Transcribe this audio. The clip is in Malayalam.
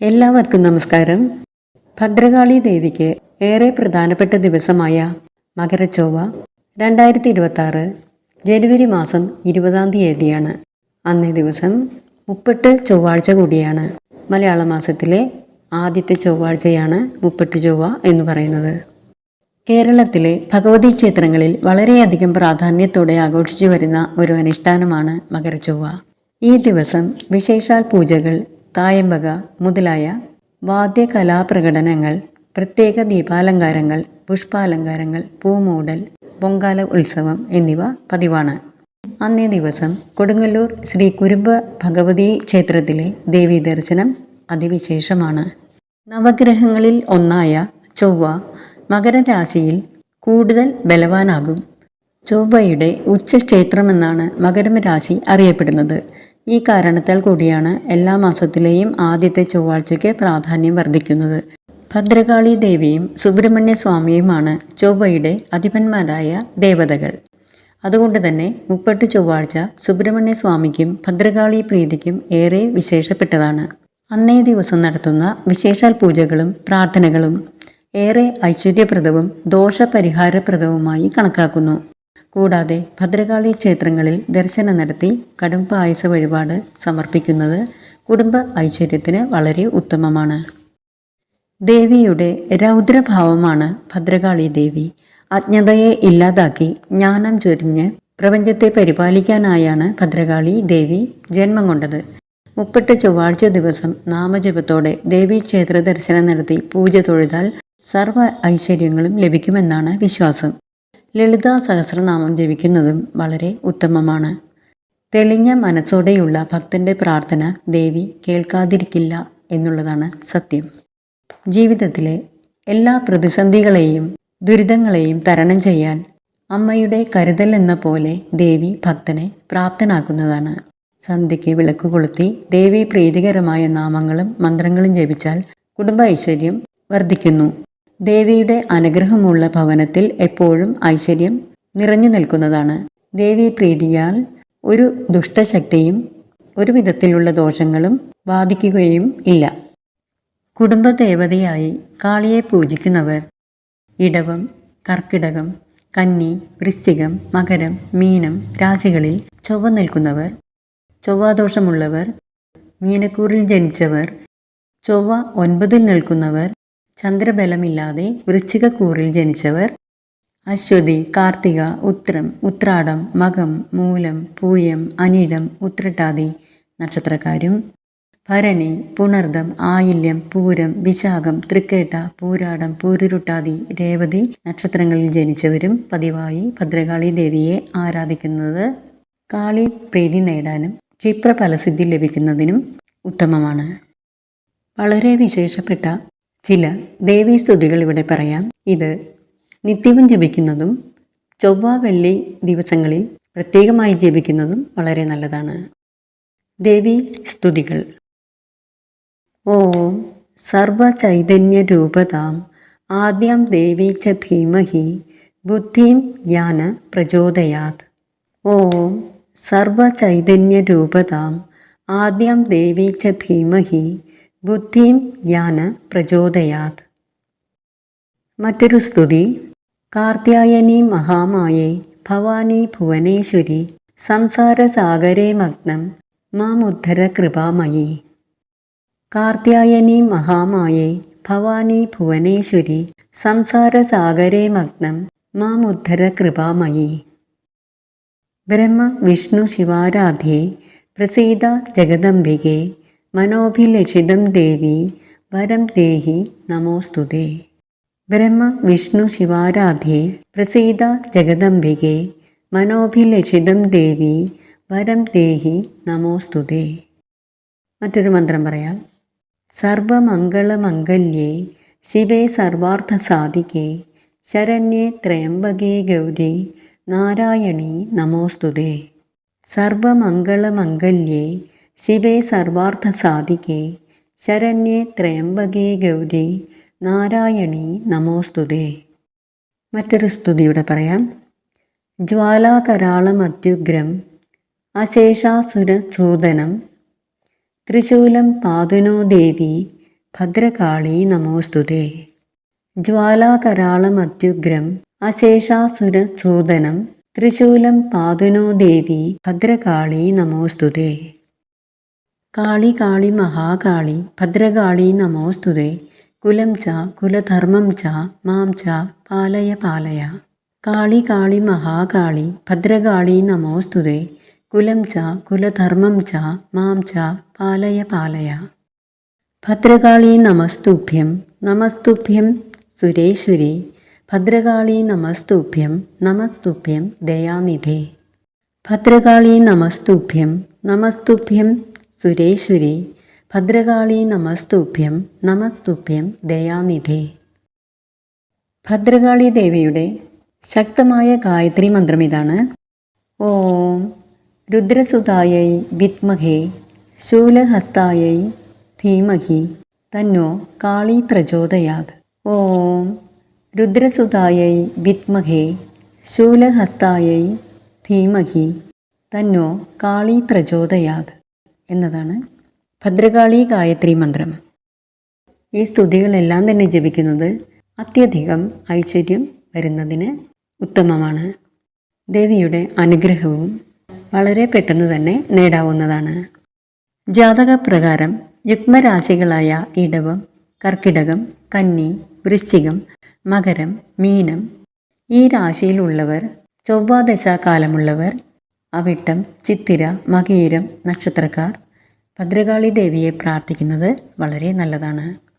എല്ലാവർക്കും നമസ്കാരം. ഭദ്രകാളി ദേവിക്ക് ഏറെ പ്രധാനപ്പെട്ട ദിവസമായ മകരച്ചൊവ്വ രണ്ടായിരത്തി ഇരുപത്തി ജനുവരി മാസം ഇരുപതാം തീയതിയാണ്. അന്നേ ദിവസം മുപ്പെട്ട് ചൊവ്വാഴ്ച കൂടിയാണ്. മലയാള മാസത്തിലെ ആദ്യത്തെ ചൊവ്വാഴ്ചയാണ് മുപ്പെട്ട് ചൊവ്വ എന്ന് പറയുന്നത്. കേരളത്തിലെ ഭഗവതി ക്ഷേത്രങ്ങളിൽ വളരെയധികം പ്രാധാന്യത്തോടെ ആഘോഷിച്ചു വരുന്ന ഒരു അനുഷ്ഠാനമാണ് മകരച്ചൊവ്വ. ഈ ദിവസം വിശേഷാൽ പൂജകൾ തായമ്പക മുതലായ വാദ്യകലാപ്രകടനങ്ങൾ പ്രത്യേക ദീപാലങ്കാരങ്ങൾ പുഷ്പാലങ്കാരങ്ങൾ പൂമൂടൽ പൊങ്കാല ഉത്സവം എന്നിവ പതിവാണ്. അന്നേ ദിവസം കൊടുങ്ങല്ലൂർ ശ്രീ കുരുമ്പ ഭഗവതി ക്ഷേത്രത്തിലെ ദേവീ ദർശനം അതിവിശേഷമാണ്. നവഗ്രഹങ്ങളിൽ ഒന്നായ ചൊവ്വ മകരരാശിയിൽ കൂടുതൽ ബലവാനാകും. ചൊവ്വയുടെ ഉച്ചക്ഷേത്രമെന്നാണ് മകരം രാശി അറിയപ്പെടുന്നത്. ഈ കാരണത്താൽ കൂടിയാണ് എല്ലാ മാസത്തിലെയും ആദ്യത്തെ ചൊവ്വാഴ്ചയ്ക്ക് പ്രാധാന്യം വർദ്ധിക്കുന്നത്. ഭദ്രകാളി ദേവിയും സുബ്രഹ്മണ്യ സ്വാമിയുമാണ് ചൊവ്വയുടെ അധിപന്മാരായ ദേവതകൾ. അതുകൊണ്ട് തന്നെ മുപ്പട്ട് ചൊവ്വാഴ്ച സുബ്രഹ്മണ്യ സ്വാമിക്കും ഭദ്രകാളി പ്രീതിക്കും ഏറെ വിശേഷപ്പെട്ടതാണ്. അന്നേ ദിവസം നടത്തുന്ന വിശേഷാൽ പൂജകളും പ്രാർത്ഥനകളും ഏറെ ഐശ്വര്യപ്രദവും ദോഷപരിഹാരപ്രദവുമായി കണക്കാക്കുന്നു. കൂടാതെ ഭദ്രകാളി ക്ഷേത്രങ്ങളിൽ ദർശനം നടത്തി കടും പായസ വഴിപാട് സമർപ്പിക്കുന്നത് കുടുംബ ഐശ്വര്യത്തിന് വളരെ ഉത്തമമാണ്. ദേവിയുടെ രൗദ്രഭാവമാണ് ഭദ്രകാളി ദേവി. അജ്ഞതയെ ഇല്ലാതാക്കി ജ്ഞാനം ചൊരിഞ്ഞ് പ്രപഞ്ചത്തെ പരിപാലിക്കാനായാണ് ഭദ്രകാളി ദേവി ജന്മം കൊണ്ടത്. മുപ്പെട്ട് ചൊവ്വാഴ്ച ദിവസം നാമജപത്തോടെ ദേവി ക്ഷേത്ര ദർശനം നടത്തി പൂജ തൊഴുതാൽ സർവ ഐശ്വര്യങ്ങളും ലഭിക്കുമെന്നാണ് വിശ്വാസം. ലളിതാ സഹസ്രനാമം ജപിക്കുന്നതും വളരെ ഉത്തമമാണ്. തെളിഞ്ഞ മനസ്സോടെയുള്ള ഭക്തന്റെ പ്രാർത്ഥന ദേവി കേൾക്കാതിരിക്കില്ല എന്നുള്ളതാണ് സത്യം. ജീവിതത്തിലെ എല്ലാ പ്രതിസന്ധികളെയും ദുരിതങ്ങളെയും തരണം ചെയ്യാൻ അമ്മയുടെ കരുതൽ എന്ന പോലെ ദേവി ഭക്തനെ പ്രാപ്തനാക്കുന്നതാണ്. സന്ധ്യയ്ക്ക് വിളക്ക് കൊളുത്തി ദേവി പ്രീതികരമായ നാമങ്ങളും മന്ത്രങ്ങളും ജപിച്ചാൽ കുടുംബ ഐശ്വര്യം വർദ്ധിക്കുന്നു. ദേവിയുടെ അനുഗ്രഹമുള്ള ഭവനത്തിൽ എപ്പോഴും ഐശ്വര്യം നിറഞ്ഞു നിൽക്കുന്നതാണ്. ദേവി പ്രീതിയാൽ ഒരു ദുഷ്ടശക്തിയും ഒരു വിധത്തിലുള്ള ദോഷങ്ങളും ബാധിക്കുകയും ഇല്ല. കുടുംബദേവതയായി കാളിയെ പൂജിക്കുന്നവർ ഇടവം കർക്കിടകം കന്നി വൃശ്ചികം മകരം മീനം രാശികളിൽ ചൊവ്വ നിൽക്കുന്നവർ ചൊവ്വാദോഷമുള്ളവർ മീനക്കൂറിൽ ജനിച്ചവർ ചൊവ്വ ഒൻപതിൽ നിൽക്കുന്നവർ ചന്ദ്രബലമില്ലാതെ വൃശ്ചികക്കൂറിൽ ജനിച്ചവർ അശ്വതി കാർത്തിക ഉത്രം ഉത്രാടം മകം മൂലം പൂയം അനിടം ഉത്രട്ടാതി നക്ഷത്രക്കാരും ഭരണി പുണർദം ആയില്യം പൂരം വിശാഖം തൃക്കേട്ട പൂരാടം പൂരുരുട്ടാതി രേവതി നക്ഷത്രങ്ങളിൽ ജനിച്ചവരും പതിവായി ഭദ്രകാളി ദേവിയെ ആരാധിക്കുന്നത് കാളി പ്രീതി നേടാനും ക്ഷിപ്ര ഫലസിദ്ധി ലഭിക്കുന്നതിനും ഉത്തമമാണ്. വളരെ വിശേഷപ്പെട്ട ചില ദേവീസ്തുതികൾ ഇവിടെ പറയാം. ഇത് നിത്യവും ജപിക്കുന്നതും ചൊവ്വ വെള്ളി ദിവസങ്ങളിൽ പ്രത്യേകമായി ജപിക്കുന്നതും വളരെ നല്ലതാണ്. ദേവി സ്തുതികൾ. ഓം സർവചൈതന്യരൂപതാം ആദ്യം ദേവീ ച ധീമഹി ബുദ്ധിം ജ്ഞാന പ്രചോദയാത്. ഓം സർവചൈതന്യരൂപതാം ആദ്യം ദേവീ ച ധീമഹി ബുദ്ധിം ജ്ഞാന പ്രചോദയാത്. മറ്റൊരു സ്തുതി കാർത്യായനി മഹാമായേ ഭവാനി ഭുവനേശ്വരി സംസാരസാഗരേ മഗ്നം മാമുദ്ധര കൃപാമയി. കാർത്യായനി മഹാമായേ ഭവാനി ഭുവനേശ്വരി സംസാരസാഗരേ മഗ്നം മാമുദ്ധര കൃപാമയി. ബ്രഹ്മ വിഷ്ണു ശിവാരാധ്യേ പ്രസീത ജഗദംബികെ മനോഭിലഷിതം ദേവി വരം ദേഹി നമോസ്തുതേ. ബ്രഹ്മ വിഷ്ണു ശിവാരാധ്യേ പ്രസീത ജഗദംബികെ മനോഭിലഷിതം ദേവി വരം ദേഹി നമോസ്തുതേ. മറ്റൊരു മന്ത്രം പറയാം. സർവമംഗളമംഗല്യേ ശിവേ സർവാർത്ഥ സാധികേ ശരണ്യേ ത്രയംബകേ ഗൗരി നാരായണീ നമോസ്തുതേ. സർവമംഗളമംഗല്യേ ശിവേ സർവാർത്ഥ സാധികേ ശരണ്യേ ത്രയംബകേ ഗൗരി. നാരായണീ നമോസ്തുതേ. മറ്റൊരു സ്തുതിയുടെ പറയാം. ജ്വാലാകരാളമത്യുഗ്രം. അശേഷാസുരസൂദനം. ത്രിശൂലം പാതുനോ ദേവി. ഭദ്രകാളി നമോസ്തുതേ. ജ്വാലാകരാളമത്യുഗ്രം. അശേഷാസുരസൂദനം. ത്രിശൂലം പാതുനോ ദേവി. ഭദ്രകാളി നമോസ്തുതേ. കാളി കാളി മഹാകാളി ഭദ്രകാളി നമോസ്തുതേ കുലം ച കുലധർമ്മം ച മാം ച പാലയ പാലയ. കാളി കാളി മഹാകാളി ഭദ്രകാളി നമോസ്തുതേ കുലം ച കുലധർമ്മം ച മാം ച പാലയ പാലയ. ഭദ്രകാളി നമസ്തുഭ്യം നമസ്തുഭ്യം സുരേശ്വരി. ഭദ്രകാളി നമസ്തുഭ്യം നമസ്തുഭ്യം ദയാനിധേ. ഭദ്രകാളി നമസ്തുഭ്യം നമസ്തുഭ്യം സുരേശ്വരി ഭദ്രകാളി നമസ്തുഭ്യം നമസ്തുഭ്യം ദയാനിധി. ഭദ്രകാളി ദേവിയുടെ ശക്തമായ ഗായത്രി മന്ത്രം ഇതാണ്. ഓം രുദ്രസുതായൈ വിത്മഹേ ശൂലഹസ്തായൈ ധീമഹി തന്നോ കാളി പ്രചോദയാത്. ഓം രുദ്രസുതായൈ വിത്മഹേ ശൂലഹസ്തായൈ ധീമഹി തന്നോ കാളി പ്രചോദയാത്. എന്നതാണ് ഭദ്രകാളി ഗായത്രി മന്ത്രം. ഈ സ്തുതികളെല്ലാം തന്നെ ജപിക്കുന്നത് അത്യധികം ഐശ്വര്യം വരുന്നതിന് ഉത്തമമാണ്. ദേവിയുടെ അനുഗ്രഹവും വളരെ പെട്ടെന്ന് തന്നെ നേടാവുന്നതാണ്. ജാതകപ്രകാരം യുഗ്മരാശികളായ ഇടവം കർക്കിടകം കന്നി വൃശ്ചികം മകരം മീനം ഈ രാശിയിലുള്ളവർ ചൊവ്വാദശാകാലമുള്ളവർ അവിട്ടം ചിത്തിര മകീരം നക്ഷത്രക്കാർ. ഭദ്രകാളി ദേവിയെ പ്രാർത്ഥിക്കുന്നത് വളരെ നല്ലതാണ്.